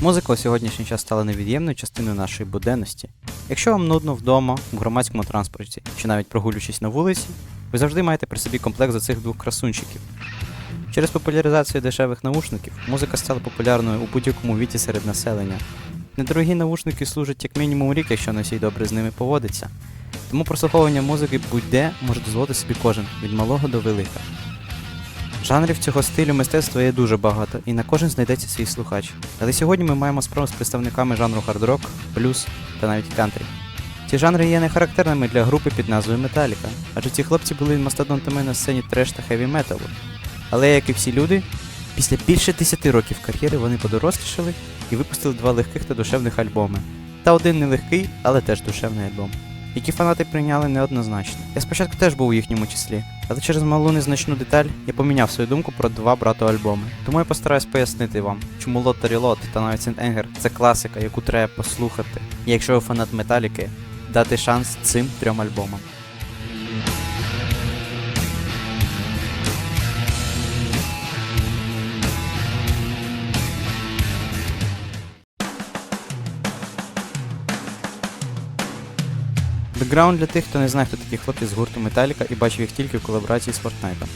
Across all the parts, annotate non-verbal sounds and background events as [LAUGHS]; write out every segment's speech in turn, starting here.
Музика у сьогоднішній час стала невід'ємною частиною нашої буденності. Якщо вам нудно вдома, в громадському транспорті чи навіть прогулюючись на вулиці, ви завжди маєте при собі комплект з цих двох красунчиків. Через популяризацію дешевих наушників музика стала популярною у будь-якому віці серед населення. Недорогі наушники служать як мінімум рік, якщо носій добре з ними поводиться. Тому прослуховування музики будь-де може дозволити собі кожен від малого до велика. Жанрів цього стилю мистецтва є дуже багато, і на кожен знайдеться свій слухач. Але сьогодні ми маємо справу з представниками жанру хард-рок, блюз та навіть кантрі. Ці жанри є не характерними для групи під назвою Металіка, адже ці хлопці були мастодонтами на сцені треш та хеві металу. Але як і всі люди, після більше 10 років кар'єри вони подорослішали і випустили два легких та душевних альбоми. Та один нелегкий, але теж душевний альбом, які фанати прийняли неоднозначно. Я спочатку теж був у їхньому числі, але через малу незначну деталь я поміняв свою думку про два брато-альбоми. Тому я постараюсь пояснити вам, чому Лот та та навіть Сент Енгер це класика, яку треба послухати. І якщо ви фанат металіки, дати шанс цим трьом альбомам. Бекграунд для тих, хто не знає, хто такі хлопці з гурту Металіка і бачив їх тільки в колаборації з Fortnite.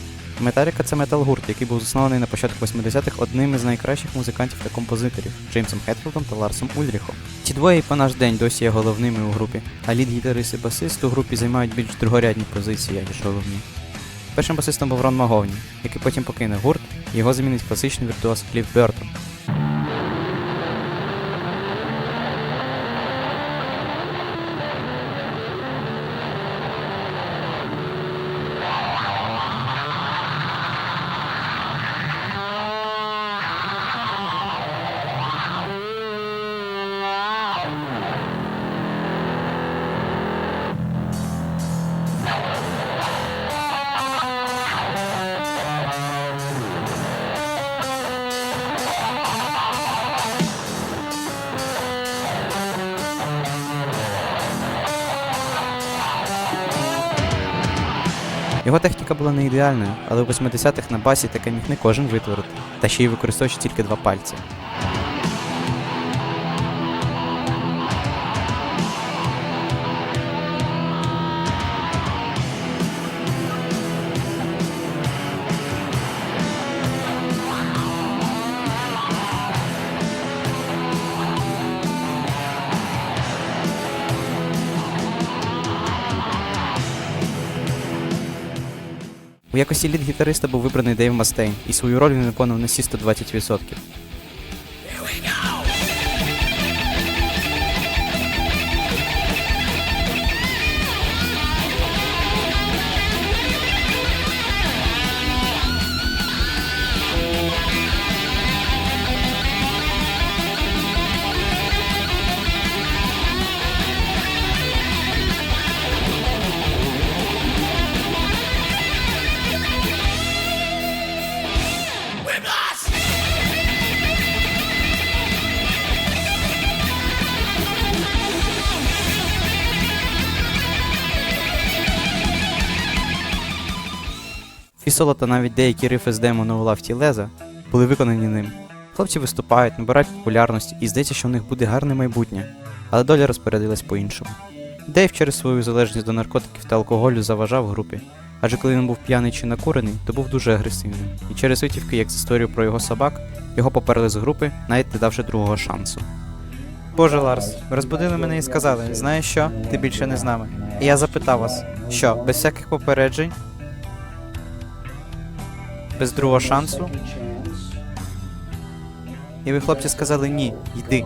Металіка це метал-гурт, який був заснований на початку 80-х одним із найкращих музикантів та композиторів Джеймсом Хетфілдом та Ларсом Ульріхом. Ці двоє і по наш день досі є головними у групі, а лід-гітарист і басист у групі займають більш другорядні позиції, ніж головні. Першим басистом був Рон Маговні, який потім покине гурт, і його замінить класичний віртуоз Кліф Бертон. Його техніка була не ідеальною, але у 80-х на басі таке міг не кожен витворити, та ще й використовуючи тільки два пальці. Якості лід-гітариста був вибраний Дейв Мастейн, і свою роль він виконував на всі 120%. І соло та навіть деякі рифи з демо на улавті Леза були виконані ним. Хлопці виступають, набирають популярність і здається, що в них буде гарне майбутнє, але доля розпорядилась по-іншому. Дейв через свою залежність до наркотиків та алкоголю заважав групі, адже коли він був п'яний чи накурений, то був дуже агресивним. І через витівки, як з історію про його собак, його поперли з групи, навіть не давши другого шансу. Боже Ларс, розбудили мене і сказали, знаєш що, ти більше не з нами. І я запитав вас, що, без всяких попереджень? Без другого шансу? І ви, хлопці, сказали ні, йди.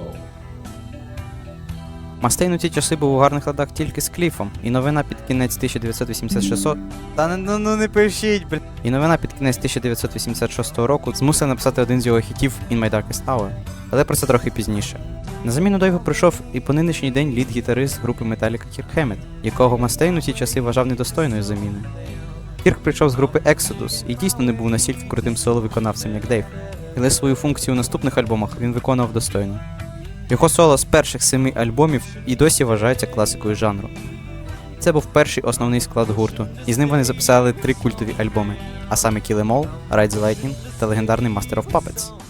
Мастейн у ті часи був у гарних ладах тільки з Кліфом, і новина під кінець 1986 Та ну, ну не пишіть, блін. І новина під кінець 1986 року змусила написати один з його хітів In My Darkest Hour. Але про це трохи пізніше. На заміну до його прийшов і по нинішній день лід-гітарист групи Metallica Кірк Хеммет, якого Мастейн у ті часи вважав недостойною заміною. Кірк прийшов з групи Exodus і дійсно не був настільки крутим соло-виконавцем, як Дейв, але свою функцію у наступних альбомах він виконував достойно. Його соло з перших семи альбомів і досі вважається класикою жанру. Це був перший основний склад гурту, і з ним вони записали три культові альбоми, а саме Kill Em All, Ride the Lightning та легендарний Master of Puppets.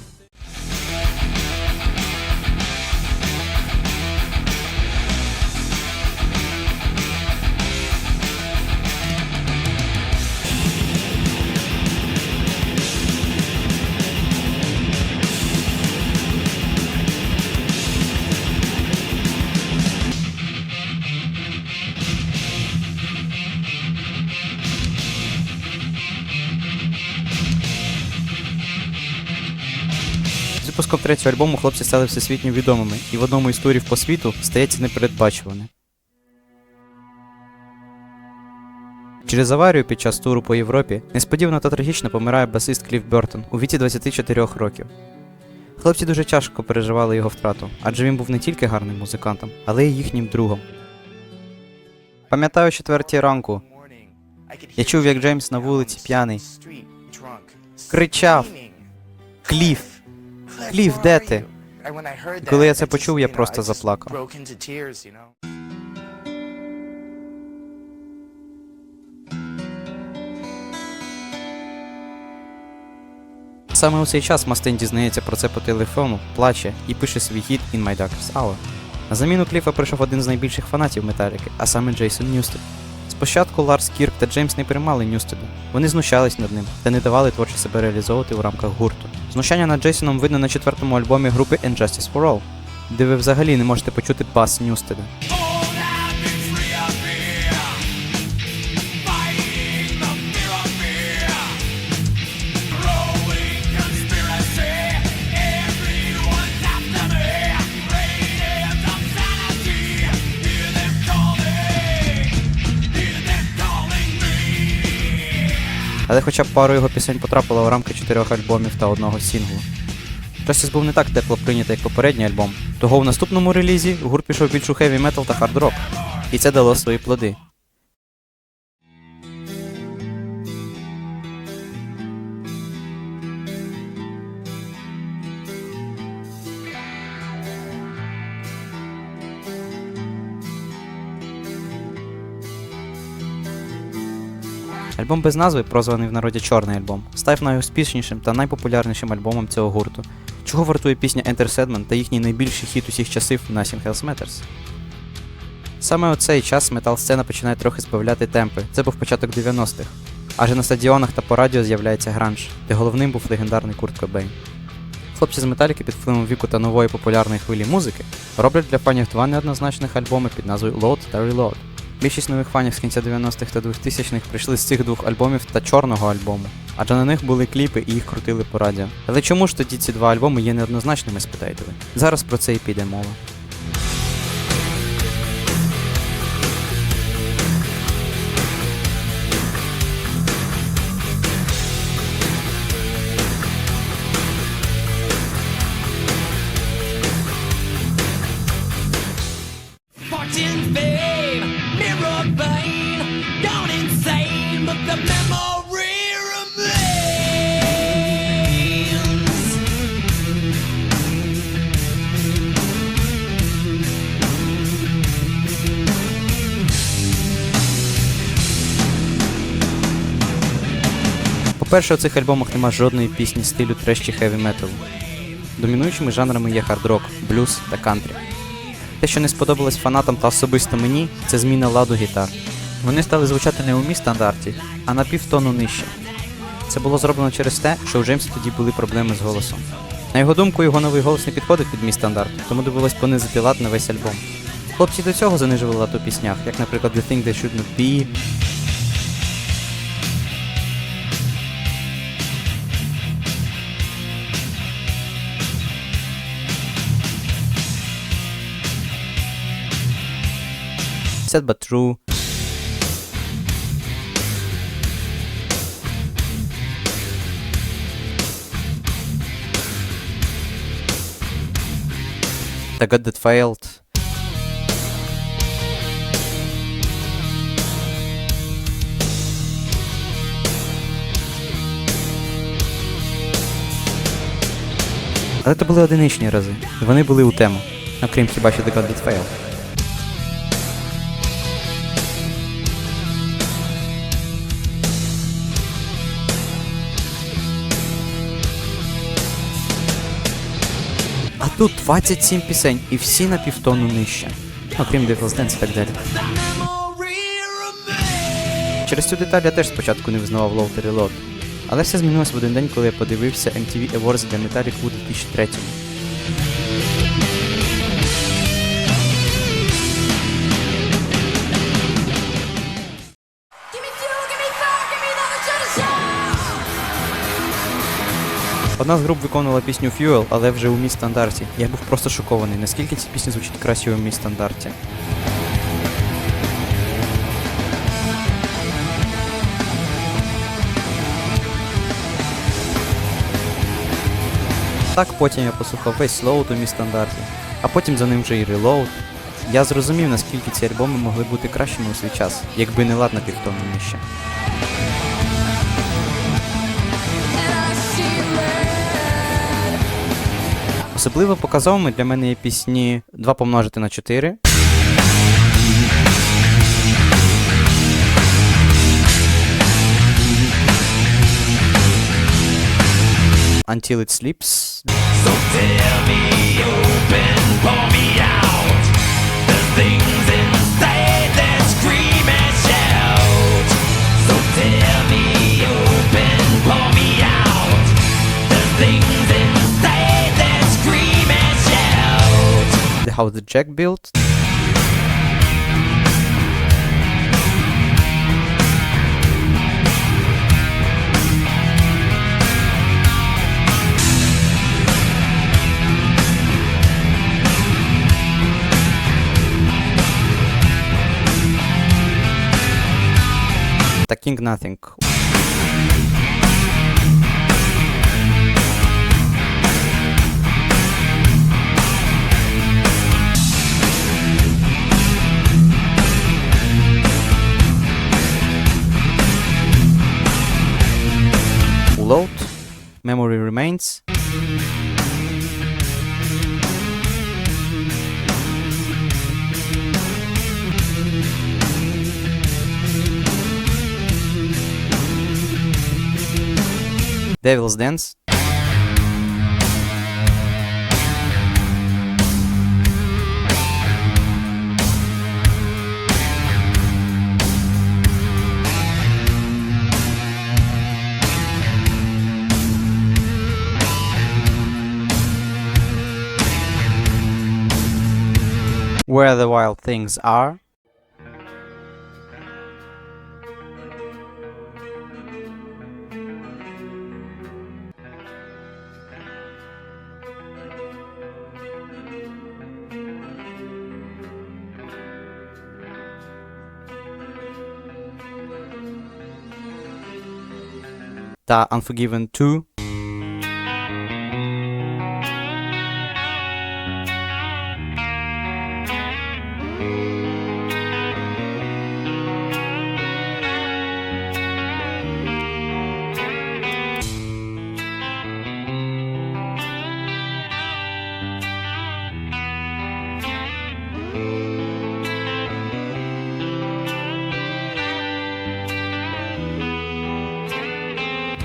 Випуском третього альбому хлопці стали всесвітньо відомими, і в одному із турів по світу стається непередбачуване. Через аварію під час туру по Європі несподівано та трагічно помирає басист Кліф Бертон у віці 24 років. Хлопці дуже тяжко переживали його втрату, адже він був не тільки гарним музикантом, але й їхнім другом. Пам'ятаю четвертій ранку. Я чув, як Джеймс на вулиці п'яний. Кричав Кліф! Кліф, де ти? Коли я це почув, я просто заплакав. Саме у цей час Мастейн дізнається про це по телефону, плаче і пише свій хіт In My Darkest Hour. На заміну Кліфа прийшов один з найбільших фанатів Металіки, а саме Джейсон Ньюстед. Спочатку Ларс Кірк та Джеймс не приймали Ньюстеда. Вони знущались над ним та не давали творчо себе реалізовувати у рамках гурту. Знущання над Джейсоном видно на четвертому альбомі групи Injustice Justice for All, де ви взагалі не можете почути бас Ньюстеда. Але хоча б пару його пісень потрапила у рамки чотирьох альбомів та одного сінглу. Justice був не так тепло прийнятий, як попередній альбом, того в наступному релізі гурт пішов більш у хеві метал та хард рок. І це дало свої плоди. Альбом без назви, прозваний в народі Чорний альбом, став найуспішнішим та найпопулярнішим альбомом цього гурту, чого вартує пісня Enter Sandman та їхній найбільший хіт усіх часів Nothing Else Matters. Саме у цей час метал-сцена починає трохи збавляти темпи, це був початок 90-х. Адже на стадіонах та по радіо з'являється гранж, де головним був легендарний Курт Кобейн. Хлопці з металіки під впливом віку та нової популярної хвилі музики роблять для фанів два неоднозначних альбоми під назвою Load та Reload. Більшість нових фанів з кінця 90-х та 2000-х прийшли з цих двох альбомів та чорного альбому, адже на них були кліпи і їх крутили по радіо. Але чому ж тоді ці два альбоми є неоднозначними, спитаєте ви? Зараз про це і піде мова. Fortune, fame, По-перше, у цих альбомах нема жодної пісні стилю треш чи хеві металу. Домінуючими жанрами є хард-рок, блюз та кантрі. Те, що не сподобалось фанатам та особисто мені, це зміна ладу гітар. Вони стали звучати не у мій стандарті, а на півтону нижче. Це було зроблено через те, що у Джеймса тоді були проблеми з голосом. На його думку, його новий голос не підходить під мій стандарт, тому довелось понизити лад на весь альбом. Хлопці до цього занижували лад у піснях, як, наприклад, The Thing They Should Not Be, Sad But True. The God That Failed. Але це були одиничні рази, вони були у тему, окрім хіба що The God That Failed. Тут 27 пісень і всі на півтону нижче. Окрім Dance і так далі. The. Через цю деталь я теж спочатку не визнавав Low та Reload. Але все змінилось в один день, коли я подивився MTV Awards для Metallic у 2003 Give Одна з груп виконувала пісню Fuel, але вже у мій стандарті. Я був просто шокований, наскільки ці пісні звучать краще у мій стандарті. Так потім я послухав весь Slowed у мій стандарті, а потім за ним вже і Reload. Я зрозумів, наскільки ці альбоми могли бути кращими у свій час, якби не лад на півтону нижче. Особливо показовими для мене є пісні 2 помножити на 4. Until it sleeps. So tell me open, pour me out. How the Jack Built. Та King Nothing. Load. Memory Remains. Devil's Dance. Where the Wild Things Are. Та Unforgiven 2.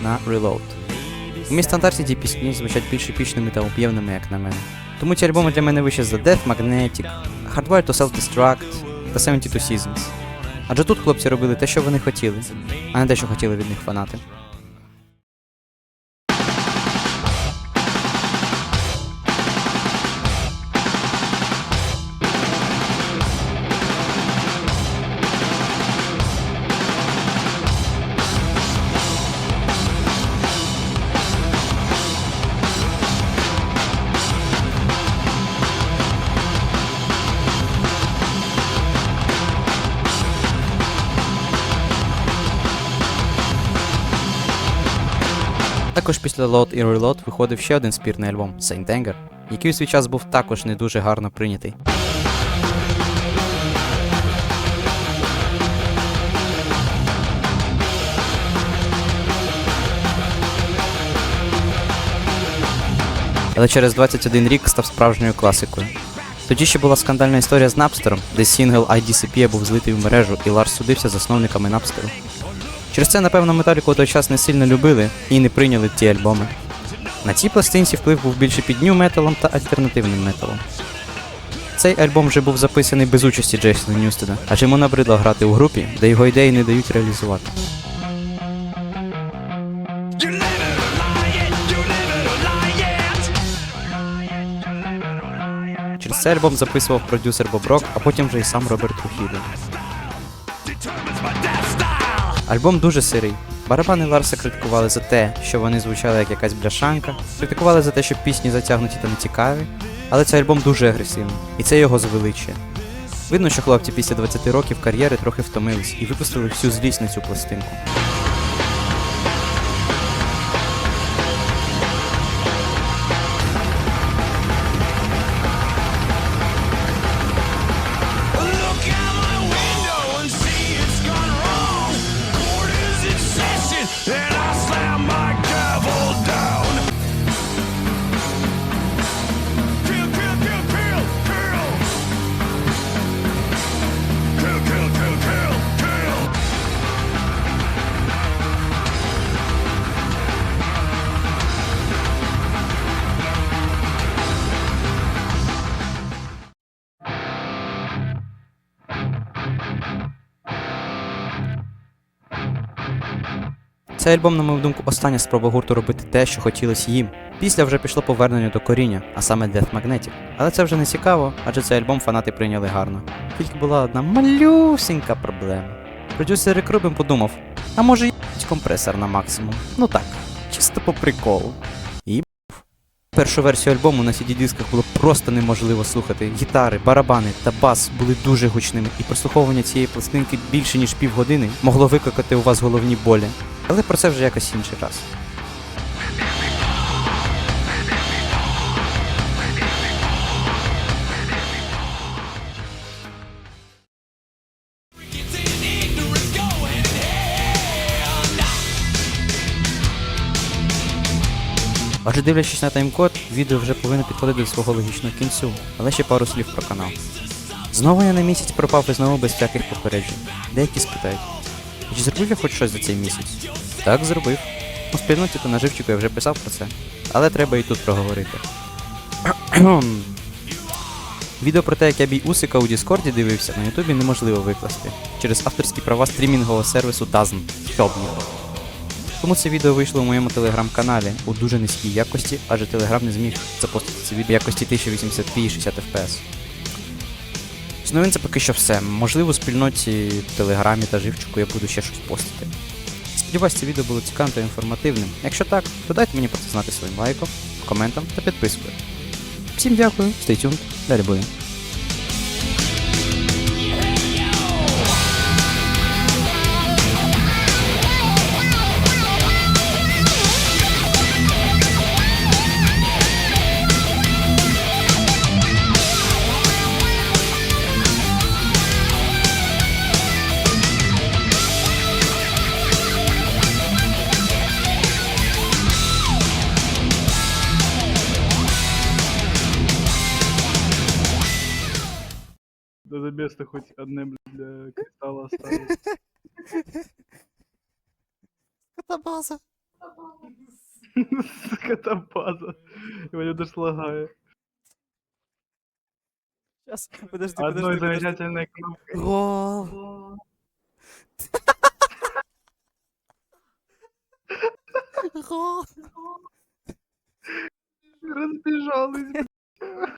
На Reload. У мій стандарті ті пісні звучать більш епічними та об'ємними, як на мене. Тому ці альбоми для мене вище за Death, Magnetic, Hardwired to Self-Destruct та 72 Seasons. Адже тут хлопці робили те, що вони хотіли, а не те, що хотіли від них фанати. Також після Load і Reload виходив ще один спірний альбом Saint Anger, який у свій час був також не дуже гарно прийнятий. Але через 21 рік став справжньою класикою. Тоді ще була скандальна історія з Напстером, де сінгл IDCP був злитий в мережу, і Ларс судився з засновниками Напстеру. Через це, напевно, Металіку у той час не сильно любили і не прийняли ті альбоми. На цій пластинці вплив був більше під нью металом та альтернативним металом. Цей альбом вже був записаний без участі Джейсона Ньюстеда, адже йому набридло грати у групі, де його ідеї не дають реалізувати. Через цей альбом записував продюсер Боб Рок, а потім вже й сам Роберт Трухідо. Альбом дуже сирий, Барабани Ларса критикували за те, що вони звучали як якась бляшанка, критикували за те, що пісні затягнуті та нецікаві, але цей альбом дуже агресивний, і це його звеличує. Видно, що хлопці після 20 років кар'єри трохи втомились і випустили всю злість на цю пластинку. Цей альбом, на мою думку, остання спроба гурту робити те, що хотілося їм. Після вже пішло повернення до коріння, а саме Death Magnetic. Але це вже не цікаво, адже цей альбом фанати прийняли гарно. Тільки була одна малюсінька проблема. Продюсер Рик Рубін подумав, а може їбать компресор на максимум. Ну так, чисто по приколу. І. Першу версію альбому на CD-дисках було просто неможливо слухати. Гітари, барабани та бас були дуже гучними, і прослуховування цієї пластинки більше ніж півгодини могло викликати у вас головні болі. Але про це вже якось інший раз. Отже, дивлячись на таймкод, відео вже повинно підходити до свого логічного кінцю, але ще пару слів про канал. Знову я на місяць пропав і знову без всяких попереджень. Деякі спитають, чи зробив я хоч щось за цей місяць? Так, зробив. У спільноті та на живчику я вже писав про це, але треба і тут проговорити. [CLEARS THROAT] Відео про те, як я бій Усика у Діскорді дивився, на Ютубі неможливо викласти через авторські права стрімінгового сервісу. Йобнуто. Тому це відео вийшло у моєму телеграм-каналі у дуже низькій якості, адже телеграм не зміг запостити це відео в якості 1080p і 60 fps. З новин це поки що все. Можливо, у спільноті в Телеграмі та живчику я буду ще щось постити. Сподіваюсь, це відео було цікавим та інформативним. Якщо так, то дайте мені про це знати своїм лайком, коментом та підпискою. Всім дякую, stay tuned, далі буде. Забеста хоч одне, блядь, для кристалла [LAUGHS] осталось. Катабаза. [LAUGHS] Катабаза. И меня даже лагает. Сейчас, подожди, подожди. Одной замечательной кнопкой. Гол. [LAUGHS] Гол. Разбежалась.